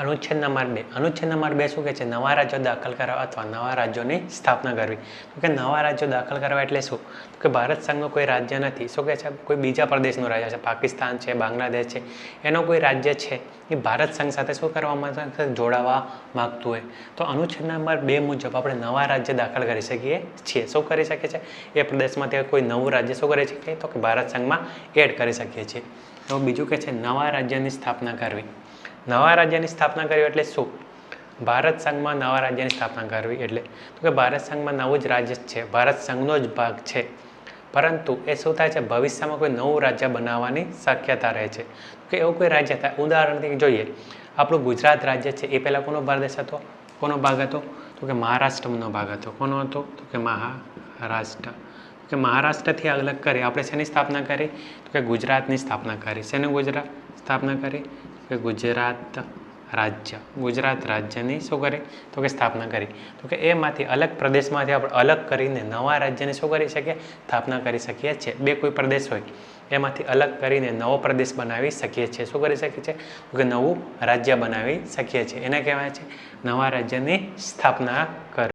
અનુચ્છેદ નંબર બે અનુચ્છેદ નંબર બે શું કહે છે? નવા રાજ્યો દાખલ કરવા અથવા નવા રાજ્યોની સ્થાપના કરવી. તો કે નવા રાજ્યો દાખલ કરવા એટલે શું? તો કે ભારત સંઘનું કોઈ રાજ્ય નથી. શું કહે છે? કોઈ બીજા પ્રદેશનું રાજ્ય છે. પાકિસ્તાન છે, બાંગ્લાદેશ છે. એનો કોઈ રાજ્ય છે એ ભારત સંઘ સાથે શું કરવા માંગતું જોડાવા માગતું હોય. તો અનુચ્છેદ નંબર બે મુજબ આપણે નવા રાજ્ય દાખલ કરી શકીએ છીએ. શું કરી શકીએ છીએ? એ પ્રદેશમાં તે કોઈ નવું રાજ્ય શું કરી શકીએ? તો કે ભારત સંઘમાં એડ કરી શકીએ છીએ. તો બીજું કે છે? નવા રાજ્યની સ્થાપના કરવી. નવા રાજ્યની સ્થાપના કરવી એટલે શું? ભારત સંઘમાં નવા રાજ્યની સ્થાપના કરવી એટલે. તો કે ભારત સંઘમાં નવું જ રાજ્ય છે, ભારત સંઘનો જ ભાગ છે. પરંતુ એ શું થાય છે? ભવિષ્યમાં કોઈ નવું રાજ્ય બનાવવાની શક્યતા રહે છે. કે એવું કોઈ રાજ્ય થાય. ઉદાહરણથી જોઈએ. આપણું ગુજરાત રાજ્ય છે, એ પહેલાં કોનો પ્રદેશ હતો? કોનો ભાગ હતો? તો કે મહારાષ્ટ્રનો ભાગ હતો. કોનો હતો? તો કે મહારાષ્ટ્ર. કે મહારાષ્ટ્રથી અલગ કરી. આપણે શેની સ્થાપના કરી? તો કે ગુજરાતની સ્થાપના કરી. શેનું ગુજરાત સ્થાપના કરી? કે ગુજરાત રાજ્ય, ગુજરાત રાજ્યની શું કરી? તો કે સ્થાપના કરી. તો કે એમાંથી અલગ પ્રદેશમાંથી આપણે અલગ કરીને નવા રાજ્યની શું કરી શકીએ? સ્થાપના કરી શકીએ છીએ. બે કોઈ પ્રદેશ હોય, એમાંથી અલગ કરીને નવો પ્રદેશ બનાવી શકીએ છીએ. શું કરી શકીએ છીએ? તો કે નવું રાજ્ય બનાવી શકીએ છીએ. એને કહેવાય છે નવા રાજ્યની સ્થાપના કર